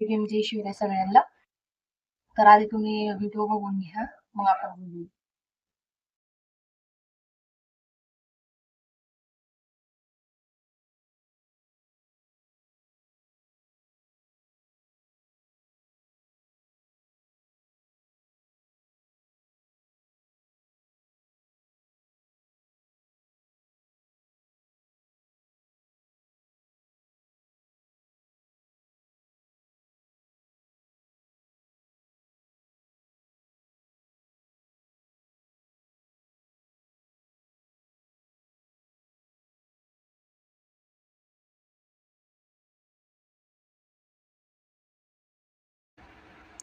Game जय शिवराय सगळ्यांना. तर आधी तुम्ही व्हिडिओ बघून घ्या. मग आपण बोलू.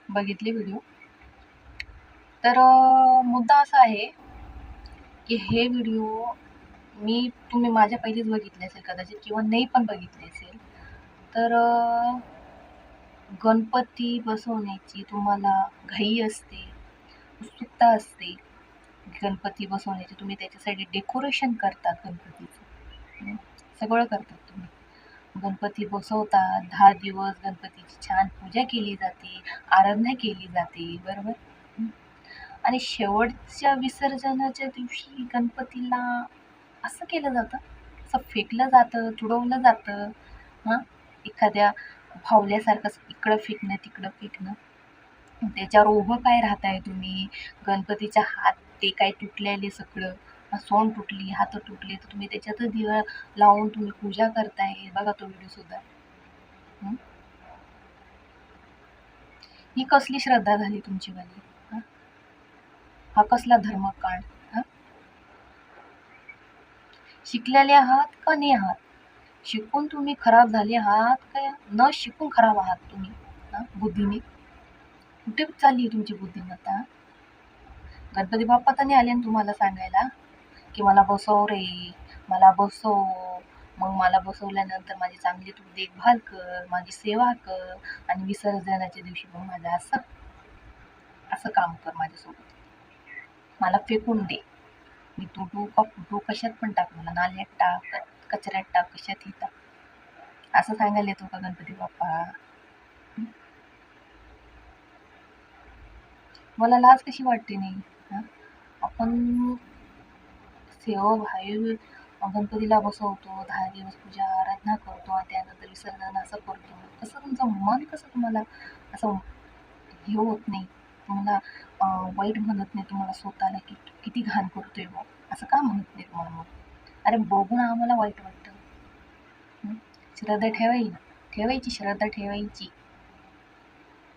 बघितले व्हिडिओ तर मुद्दा असा आहे की हे व्हिडिओ मी तुम्ही माझ्या पहिलेच बघितले असेल कदाचित किंवा नाही पण बघितले असेल. तर गणपती बसवण्याची तुम्हाला घाई असते उत्सुकता असते. गणपती बसवण्याची तुम्ही त्याच्यासाठी डेकोरेशन करतात गणपतीचं. सगळं करतात तुम्ही. गणपती बसवतात दहा दिवस गणपतीची छान पूजा केली जाते. आराधना केली जाते बरोबर? आणि शेवटच्या विसर्जनाच्या दिवशी गणपतीला असं केलं जातं असं फेकलं जातं तुडवलं जातं हां? एखाद्या फावल्यासारखं असं इकडं फेकणं तिकडं फेकणं. त्याच्यावर उभं काय राहताय तुम्ही? गणपतीच्या हात ते काय तुटलेले सगळं? सोंड तुटली हात तुटले तर तुम्ही त्याच्यातच दिवा लावून तुम्ही पूजा करताय. बघा तो व्हिडिओ सुद्धा. ही कसली श्रद्धा झाली तुमची वाली हा? कसला धर्मकांड? शिकलेले आहात का नाही आहात? शिकून तुम्ही खराब झाले आहात का न शिकून खराब आहात तुम्ही बुद्धीने? कुठे चालली तुमची बुद्धिमत्ता गणपती बाप्पा तर नाही आले ना तुम्हाला सांगायला? की मला बसव रे मला बसव. मग मला बसवल्यानंतर माझी चांगली तू देखभाल कर माझी सेवा कर आणि विसर्जनाच्या दिवशी मग माझं असं असं काम कर माझ्यासोबत. मला फेकून दे. मी तू डोका डो कशात पण टाक मला नाल्यात टाक कचऱ्यात टाक कशातही टाक. असं सांगायला येतो का गणपती बाप्पा? मला लाज कशी वाटते नाही आपण सेवा भाई गणपतीला बसवतो दहा दिवस पूजा आराधना करतो त्यानंतर विसर्जन असं करतो. कसं तुमचं मन कसं तुम्हाला असं हे होत नाही. तुम्हाला वाईट म्हणत नाही तुम्हाला स्वतःला की किती घाण करतोय बा असं का म्हणत नाही तुम्हाला मग? अरे बघून आम्हाला वाईट वाटतं. श्रद्धा ठेवाई ठेवायची श्रद्धा ठेवायची.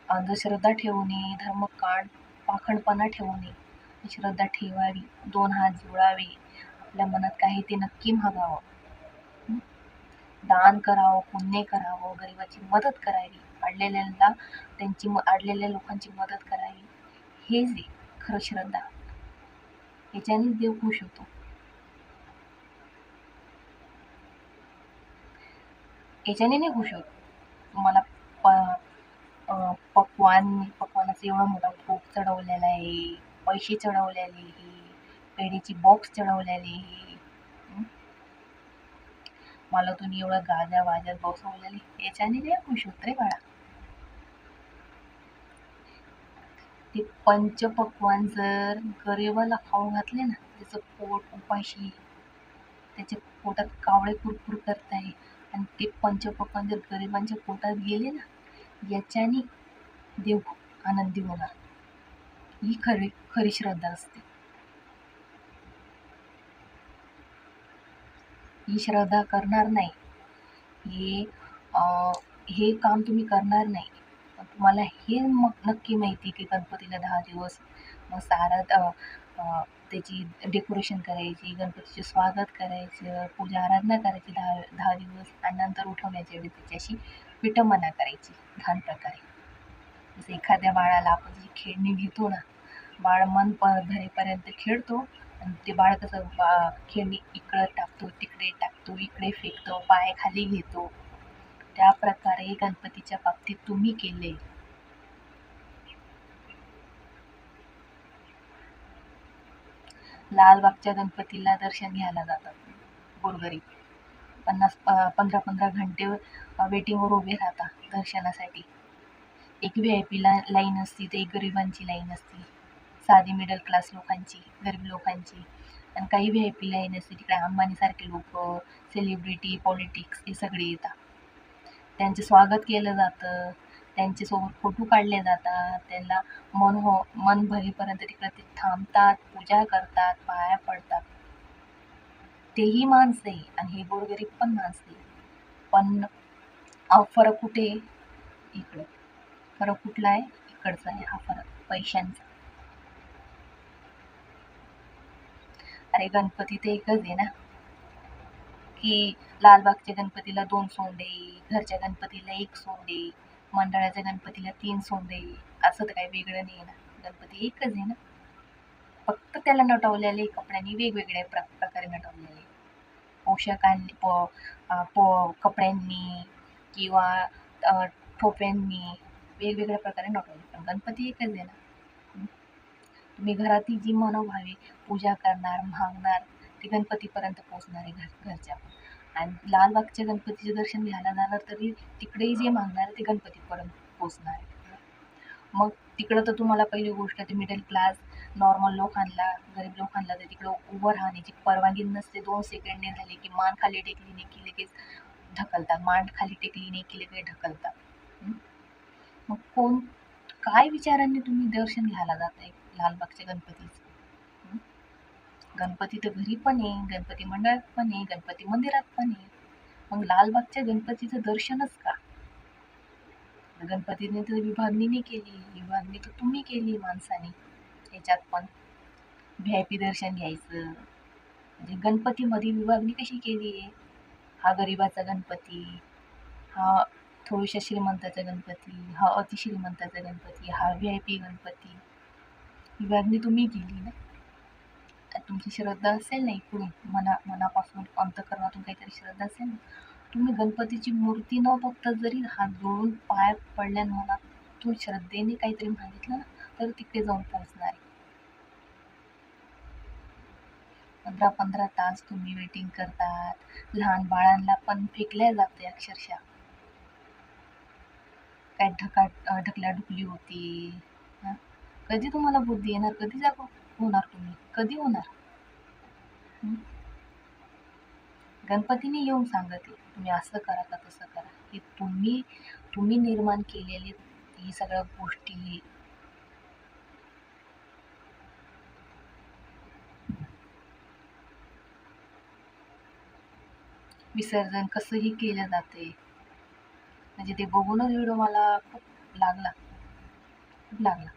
अंधश्रद्धा ठेवू नये धर्मकांड पाखंडपणा ठेवू नये श्रद्धा ठेवावी. दोन हात जुळावे. आपल्या मनात काही ते नक्की मागावं. दान करावं पुण्य करावं गरिबाची मदत करावी अडलेल्यांना त्यांची अडलेल्या लोकांची मदत करावी. हेच आहे खरं श्रद्धा याच्यानेच देव खुश होतो. याच्याने नाही खुश होत. मला प अं, पक्वान एवढा मोठा भोग चढवलेला आहे पैसे चढवलेले आहे. पेढीची बॉक्स चढवलेली. आहे मला तुम्ही एवढं गाजा वाजत बसवलेली याच्याने नाही खुश होत रे बाळा. ते पंचपक्वान जर गरिबाला खाऊ घातले ना त्याचं पोट उपाशी त्याच्या पोटात कावळे कुरकुर करताय आणि ते पंचपक्वान जर गरिबांच्या पोटात गेले ना याच्याने देव आनंदी होणार. ही खरी खरी श्रद्धा असते. ही श्रद्धा करणार नाही. हे हे काम तुम्ही करणार नाही. पण तुम्हाला हे मग नक्की माहिती की गणपतीला दहा दिवस मग आराध त्याची डेकोरेशन करायची गणपतीचे स्वागत करायचं पूजा आराधना करायची दहा दहा दिवस आणि नंतर उठवण्याच्या वेळी त्याच्याशी विटंबना करायची घाण प्रकारे. जसं एखाद्या बाळाला आपण जी खेळणी घेतो ना बाळ मन प धरेपर्यंत खेळतो आणि ते बाळ कसं बा खेळणी इकडं टाकतो तिकडे टाकतो इकडे फेकतो पाय खाली घेतो. त्या प्रकारे गणपतीच्या बाबतीत तुम्ही केले. लालबागच्या गणपतीला दर्शन घ्यायला जातात गोरगरीब. पन्नास पंधरा पंधरा घंटे वेटिंगवर उभे राहतात दर्शनासाठी. एक व्ही आय पी ला लाईन असती तर एक गरिबांची लाईन असती. साधी मिडल क्लास लोकांची गरीब लोकांची. आणि काही व्ही आय पी लाईन असते तिकडे अंबानीसारखे लोक सेलिब्रिटी पॉलिटिक्स हे सगळे येतात. त्यांचे स्वागत केलं जातं. त्यांच्यासोबत फोटो काढले जातात. त्यांना मन हो मन भरेपर्यंत तिकडे ते थांबतात पूजा करतात पाया पडतात. तेही माणसं आणि हे गोरगरीब पण माणसे पण फरक कुठे आहे? फरक कुठला आहे? इकडचा आहे हा फरक. पैशांचा. अरे गणपती तर एकच आहे ना? की लालबागच्या गणपतीला दोन सोंडे घरच्या गणपतीला एक सोंडे मंडळाच्या गणपतीला तीन सोंडे असं तर काही वेगळं नाही ना? गणपती एकच आहे ना? फक्त त्याला नटवलेले कपड्यांनी वेगवेगळ्या प्र प्रकारे नटवलेले. पोशाखांनी पो पो कपड्यांनी किंवा ठोप्यांनी वेगवेगळ्या प्रकारे नटवले. पण गणपती एकच आहे ना? तुम्ही घरातली जी मनोभावे पूजा करणार मागणार ते गणपतीपर्यंत पोचणार आहे घर घरच्या. आणि लालबागच्या गणपतीचे दर्शन घ्यायला जाणार तरी तिकडेही जे मागणार ते गणपतीपर्यंत पोचणार आहे मग तिकडं तर तुम्हाला पहिली गोष्ट ते मिडल क्लास नॉर्मल लोकांना गरीब लोकांना तर तिकडं उभं राहण्याची परवानगी नसते. दोन सेकंडने झाले की मान खाली टेकली नाही की लगेच ढकलतात. मान खाली टेकली नाही की लगेच ढकलतात. मग कोण काय विचारांनी तुम्ही दर्शन घ्यायला जात आहे लालबागच्या गणपतीचं. गणपती तर घरी पण आहे गणपती मंडळात पण आहे गणपती मंदिरात पण आहे. मग लालबागच्या गणपतीचं दर्शनच का? गणपतीने तर विभागणी नाही केली विभागणी तर तुम्ही केली माणसाने. त्याच्यात पण व्ही आय पी दर्शन घ्यायचं. म्हणजे गणपतीमध्ये विभागणी कशी केली आहे? हा गरिबाचा गणपती हा थोड्याशा श्रीमंताचा गणपती हा अतिश्रीमंताचा गणपती हा व्ही आय पी गणपती. विभागणी तुम्ही केली ना तुमची श्रद्धा असेल ना इकडून मना मनापासून अंतकरणातून काहीतरी श्रद्धा असेल ना तुम्ही गणपतीची मूर्ती न बघता जरी हात जोडून पाय पडल्यान मनात तुम्ही श्रद्धेने काहीतरी मागितलं ना तर तिकडे जाऊन पोहोचणार पंधरा पंधरा तास तुम्ही वेटिंग करतात. लहान बाळांना पण फेकल्या जाते अक्षरशः. काय ढका ढकला ढुकली होती. कधी तुम्हाला बुद्धी येणार? कधी जागरूक होणार तुम्ही? कधी होणार? गणपतीने येऊन सांगते तुम्ही असं करा का तसं करा. हे तुम्ही तुम्ही निर्माण केलेले ही सगळ्या गोष्टी विसर्जन कसंही केलं जाते म्हणजे ते बघूनच व्हिडिओ मला खूप लागला. खूप लागला.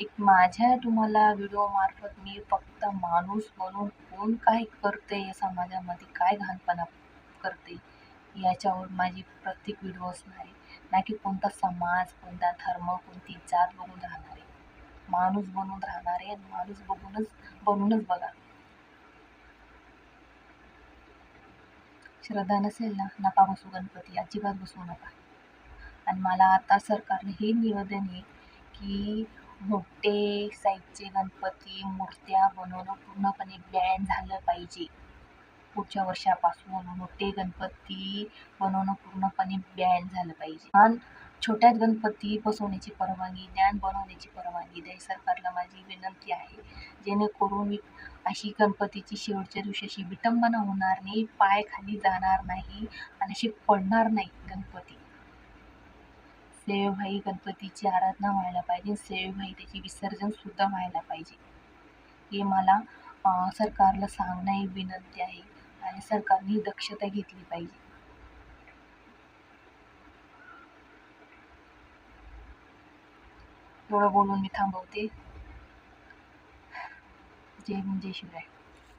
एक माझ्या तुम्हाला व्हिडिओ मार्फत मी फक्त माणूस म्हणून कोण काय करते या समाजामध्ये काय घाणपणा करते याच्यावर माझी प्रत्येक व्हिडिओ असणार आहे. ना की कोणता समाज कोणता धर्म कोणती जात बघून राहणार आहे. माणूस बनून राहणार आहे आणि माणूस बघूनच बनूनच बघा. श्रद्धा नसेल ना नका बसू गणपती अजिबात बसू नका. आणि मला आता सरकारने हे निवेदन आहे की मोठे साईजचे गणपती मूर्त्या बनवणं पूर्णपणे बॅन झालं पाहिजे. पुढच्या वर्षापासून मोठे गणपती बनवणं पूर्णपणे बॅन झालं पाहिजे. आणि छोट्यात गणपती बसवण्याची परवानगी ज्ञान बनवण्याची परवानगी द्या सरकारला माझी विनंती आहे. जेणेकरून अशी गणपतीची शेवटच्या दिवशी अशी विटंबना होणार नाही पाय खाली जाणार नाही आणि अशी पडणार नाही गणपती. सेवेभाई गणपतीची आराधना व्हायला पाहिजे. सेवेभाई त्याचे विसर्जनसुद्धा व्हायला पाहिजे. हे मला सरकारला सांगणं ही विनंती आहे आणि सरकारने ही दक्षता घेतली पाहिजे. एवढं बोलून मी थांबवते. जय हिंद जय शिवराय.